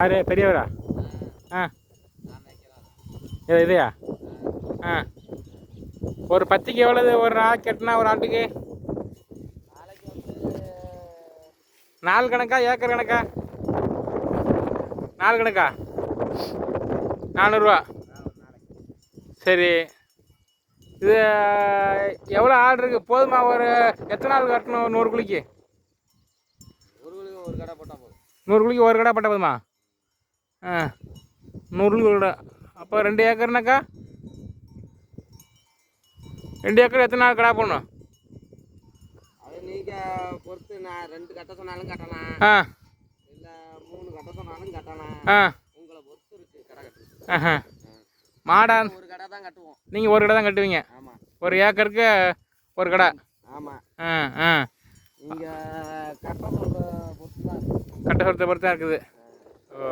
யாரு? பெரியவரா? ஆ. இது இதையா? ஆ. ஒரு பத்துக்கு எவ்வளவு? ஒரு நாள் கட்டினா ஒரு ஆட்டுக்கு நாலு கணக்கா? ஏக்கர் கணக்கா? நாலு கணக்கா? நானூறுரூவா சரி. இது எவ்வளோ ஆர்டர் இருக்குது போதுமா? ஒரு எத்தனை நாள் கட்டணும்? நூறு குழிக்கு? ஒரு குழிக்கு ஒரு கடை போட்டால் போதும். நூறு குழிக்கு ஒரு கடை பட்ட போதுமா? ஆ நூறு கடை அப்போ ரெண்டு ஏக்கர்னாக்கா? ரெண்டு ஏக்கர் எத்தனை நாள் கடை போடணும்? அது நீங்கள் பொறுத்து நான் ரெண்டு கட்ட சொன்னாலும் கட்டலாம். ஆ. இல்லை மூணு கட்ட சொன்னாலும் கட்டலாம். ஆ. உங்களை பொறுத்து இருக்கு கடை கட்டுறது ஆஹா. மாடா ஒரு கடை தான் கட்டுவோம். நீங்கள் ஒரு கடை தான் கட்டுவீங்க? ஆமாம் ஒரு ஏக்கருக்கு ஒரு கடை? ஆமாம் ஆ ஆ. நீங்கள் கட்ட சொல்கிற பொறுத்து தான். கட்ட சொல்றதை பொறுத்து தான் இருக்குது. ஓ.